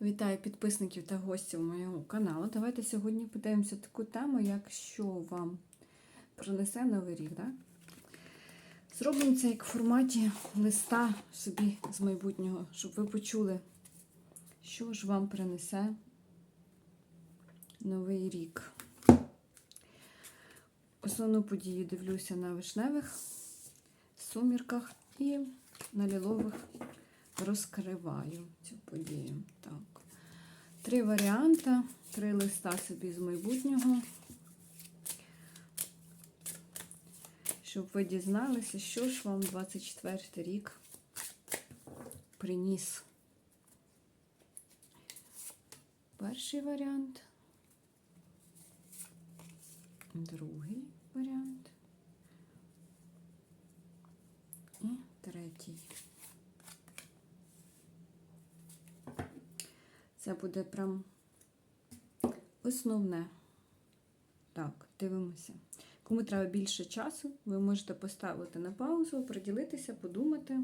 Вітаю підписників та гостів моєго каналу. Давайте сьогодні подивимося таку тему, як що вам принесе новий рік. Да? Зробимо це як в форматі листа собі з майбутнього, щоб ви почули, що ж вам принесе новий рік. Основну подію дивлюся на вишневих сумірках і на лілових розкриваю цю подію. Так. Три варіанти, три листа собі з майбутнього. Щоб ви дізналися, що ж вам 24 рік приніс. Перший варіант. Другий варіант. І третій. Це буде прям основне. Так, дивимося. Кому треба більше часу, ви можете поставити на паузу, приділитися, подумати.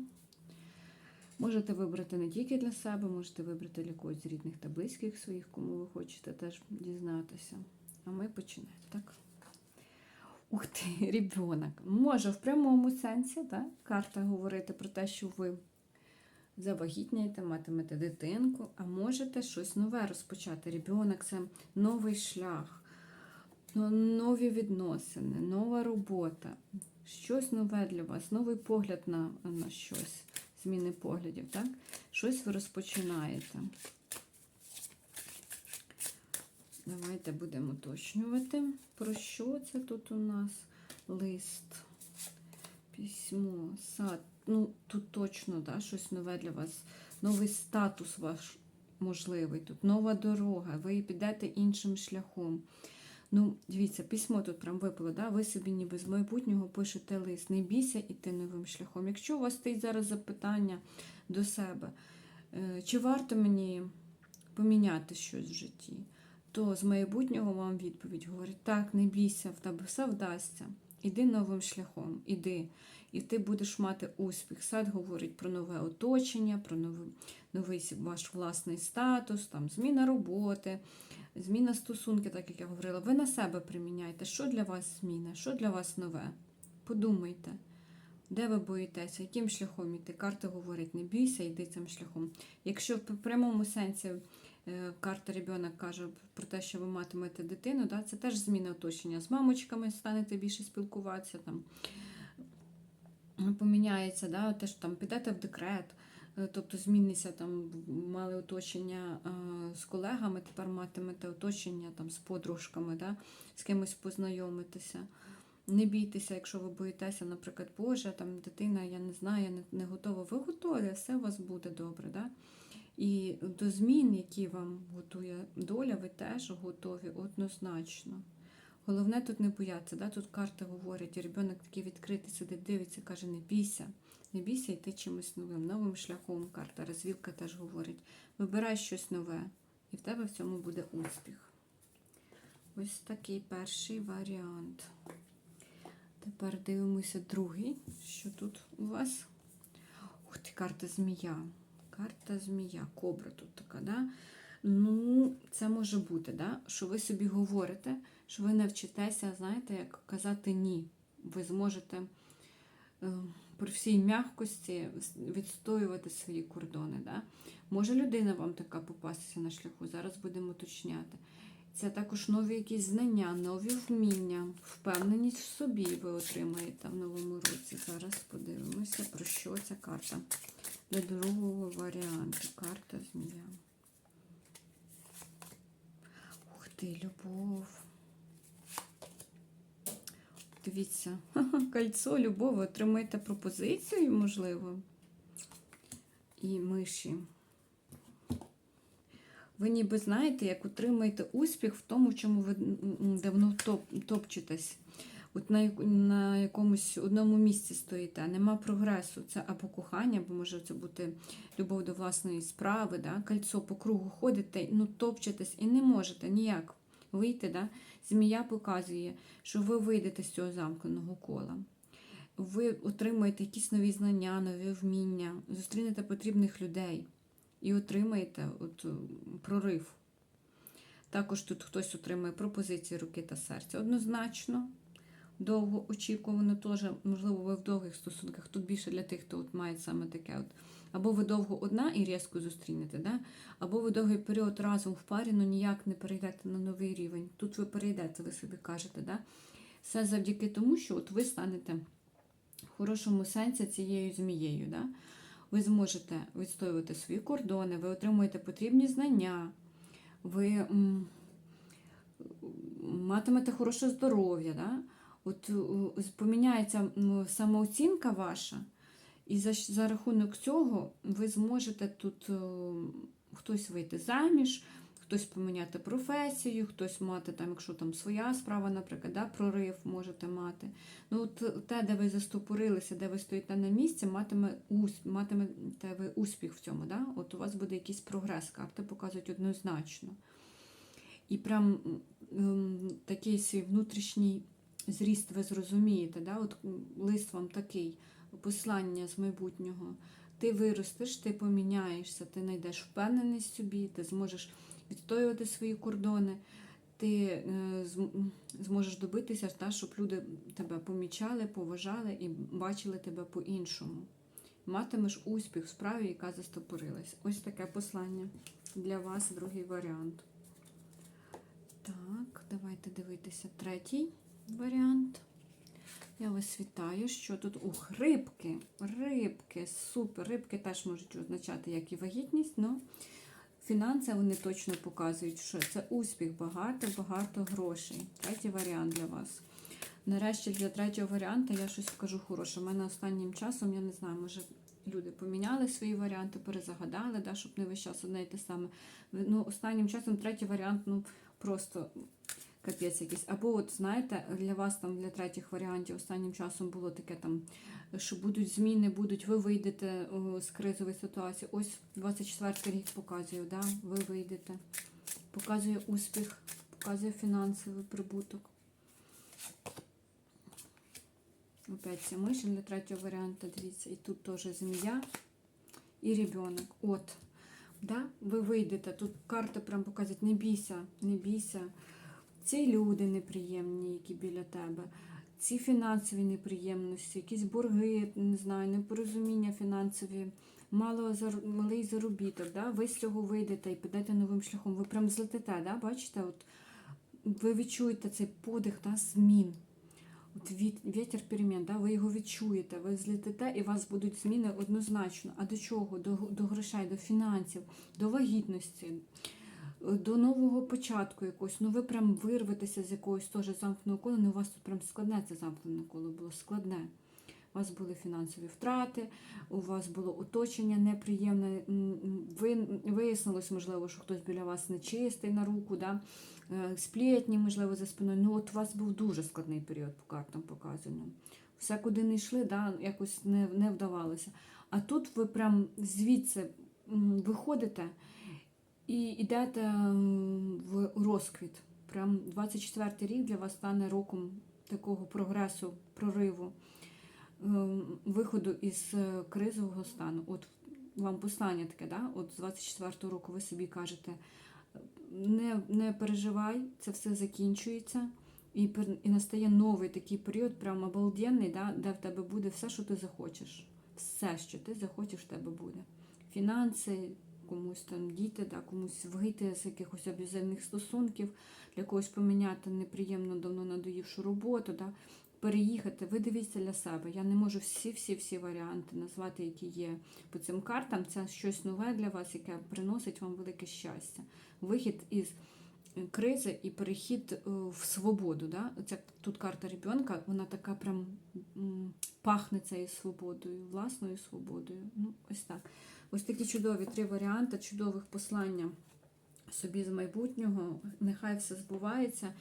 Можете вибрати не тільки для себе, можете вибрати для когось з рідних та близьких своїх, кому ви хочете теж дізнатися. А ми починаємо, так? Ух ти, ребенок. Може в прямому сенсі, так? Карта говорити про те, що ви завагітняєте, матимете дитинку, а можете щось нове розпочати. Ребенок це новий шлях, нові відносини, нова робота, щось нове для вас, новий погляд на, на щось, зміни поглядів. так? Щось ви розпочинаєте. Давайте будемо уточнювати, про що це тут у нас лист, письмо, сад. Ну, тут точно да, щось нове для вас, новий статус ваш можливий, тут нова дорога, ви підете іншим шляхом. Ну, дивіться, письмо тут прям випало, да? ви собі ніби з майбутнього пишете лист. Не бійся йти новим шляхом. Якщо у вас стоїть зараз запитання до себе, е, чи варто мені поміняти щось в житті, то з майбутнього вам відповідь говорить: так, не бійся, в тебе все вдасться. Іди новим шляхом, іди, і ти будеш мати успіх. Сад говорить про нове оточення, про новий, новий ваш власний статус, там, зміна роботи, зміна стосунки, так як я говорила. Ви на себе приміняйте, що для вас зміна, що для вас нове. Подумайте, де ви боїтеся, яким шляхом іти. Карта говорить, не бійся, йди цим шляхом. Якщо в прямому сенсі карта ребенок каже про те, що ви матимете дитину, да, це теж зміна оточення. З мамочками станете більше спілкуватися, там, поміняється, да, те, що там підете в декрет. е, Тобто зміниться там, мали оточення е, з колегами, тепер матимете оточення там, з подружками, да, з кимось познайомитися. Не бійтеся, якщо ви боїтеся, наприклад, Боже, там дитина, я не знаю, я не, не готова. Ви готові, все у вас буде добре. Да? І до змін, які вам готує доля, ви теж готові однозначно. Головне тут не боятися. Да? Тут карта говорить, і ребенок такий відкритий сидить, дивиться, каже, не бійся, не бійся йти чимось новим, новим шляхом. Карта розвілка теж говорить. Вибирай щось нове, і в тебе в цьому буде успіх. Ось такий перший варіант. Тепер дивимося другий, що тут у вас. Ух ти, карта змія. Карта змія, кобра тут така, да? Ну, це може бути, да? що ви собі говорите, що ви навчитеся, знаєте, як казати ні. Ви зможете е, при всій м'якості відстоювати свої кордони. Да? Може людина вам така попастися на шляху, зараз будемо уточняти. Це також нові якісь знання, нові вміння, впевненість в собі ви отримаєте в новому році. Зараз подивимося, про що ця карта. Для другого варіанту. Карта змія. Ух ти, любов. Дивіться, кольцо, любов, отримаєте пропозицію, можливо. І миші. Ви ніби знаєте, як отримаєте успіх в тому, чому ви давно топ, топчетесь. От на, на якомусь одному місці стоїте, нема прогресу. Це або кохання, або може це бути любов до власної справи, да? кольцо по кругу ходите, ну топчетесь і не можете ніяк вийти. Да? Змія показує, що ви вийдете з цього замкненого кола. Ви отримаєте якісь нові знання, нові вміння, зустрінете потрібних людей. І отримаєте от, е, прорив. Також тут хтось отримає пропозиції руки та серця. Однозначно, довго очікувано теж, можливо, ви в довгих стосунках. Тут більше для тих, хто от має саме таке. От. Або ви довго одна і різко зустрінете, да? або ви довгий період разом в парі, але ніяк не перейдете на новий рівень. Тут ви перейдете, ви собі кажете. Да? Все завдяки тому, що от ви станете в хорошому сенсі цією змією. Да? Ви зможете відстоювати свої кордони, ви отримуєте потрібні знання, ви матимете хороше здоров'я. Да? От е, поміняється самооцінка ваша, і за, за рахунок цього ви зможете тут е, хтось вийти заміж, хтось поміняти професію, хтось мати там, якщо там своя справа, наприклад, да, прорив можете мати. Ну, от те, де ви застопорилися, де ви стоїте на місці, матиме матимете ви успіх в цьому. Да? От у вас буде якийсь прогрес, карти показують однозначно. І прям ем, такий свій внутрішній зріст ви зрозумієте. Да? От лист вам такий, послання з майбутнього. Ти виростеш, ти поміняєшся, ти знайдеш впевненість собі, ти зможеш відстоювати свої кордони, ти е, зможеш добитися, та, щоб люди тебе помічали, поважали і бачили тебе по-іншому. Матимеш успіх в справі, яка застопорилась. Ось таке послання для вас, другий варіант. Так, давайте дивитися третій варіант. Я вас вітаю, що тут ух, рибки, рибки, супер. Рибки теж можуть означати як і вагітність, але фінанси вони точно показують, що це успіх, багато, багато грошей. Третій варіант для вас. Нарешті для третього варіанту я щось скажу хороше. У мене останнім часом, я не знаю, може люди поміняли свої варіанти, перезагадали, да, щоб не весь час одне й те саме. Ну, останнім часом третій варіант, ну просто капець якийсь. Або, от знаєте, для вас там для третіх варіантів останнім часом було таке там, що будуть зміни, будуть, ви вийдете з кризової ситуації. Ось 24 рік показує, да? ви вийдете. Показує успіх, показує фінансовий прибуток. Опять ця миші для третього варіанту, дивіться, і тут теж змія і ребенок. От, да? ви вийдете. Тут карта прям показують, не бійся, не бійся. Ці люди неприємні, які біля тебе, ці фінансові неприємності, якісь борги, не знаю, непорозуміння фінансові, мало малий заробіток, да? ви з цього вийдете і підете новим шляхом. Ви прям злетите, да? бачите? От, ви відчуєте цей подих да? змін. От вітер перемін, да? ви його відчуєте, ви злетите і у вас будуть зміни однозначно. А до чого? До, до грошей, до фінансів, до вагітності, до нового початку якогось. Ну ви прям вирветеся з якогось теж замкненого кола. Ну у вас тут прям складне це замкнене коло було складне. У вас були фінансові втрати, у вас було оточення неприємне. Ви вияснилось, можливо, що хтось біля вас нечистий на руку, да? е, сплетні, можливо, за спиною. Ну, от у вас був дуже складний період по картам показано. Все, куди не йшли, да, якось не, не вдавалося. А тут ви прям звідси виходите і йдете в розквіт. Прям 24 рік для вас стане роком такого прогресу, прориву, ем, виходу із е, кризового стану. От вам послання таке, да? От з 24-го року ви собі кажете, не, не переживай, це все закінчується. І, і настає новий такий період, прям обалденний, да, де в тебе буде все, що ти захочеш. Все, що ти захочеш, в тебе буде. Фінанси, комусь там діти, да, комусь вийти з якихось аб'юзивних стосунків, для когось поміняти неприємно давно надоївшу роботу, да, переїхати. Ви дивіться для себе. Я не можу всі-всі-всі варіанти назвати, які є по цим картам. Це щось нове для вас, яке приносить вам велике щастя. Вихід із кризи і перехід е, в свободу. Да? Ця тут карта ребенка, вона така прям пахне цією свободою, власною свободою. Ну, ось так. Ось такі чудові три варіанти, чудових послання собі з майбутнього. Нехай все збувається.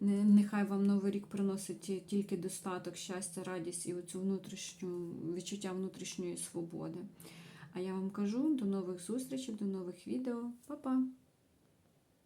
Нехай вам новий рік приносить тільки достаток, щастя, радість і оцю внутрішню відчуття внутрішньої свободи. А я вам кажу до нових зустрічей, до нових відео. Па-па!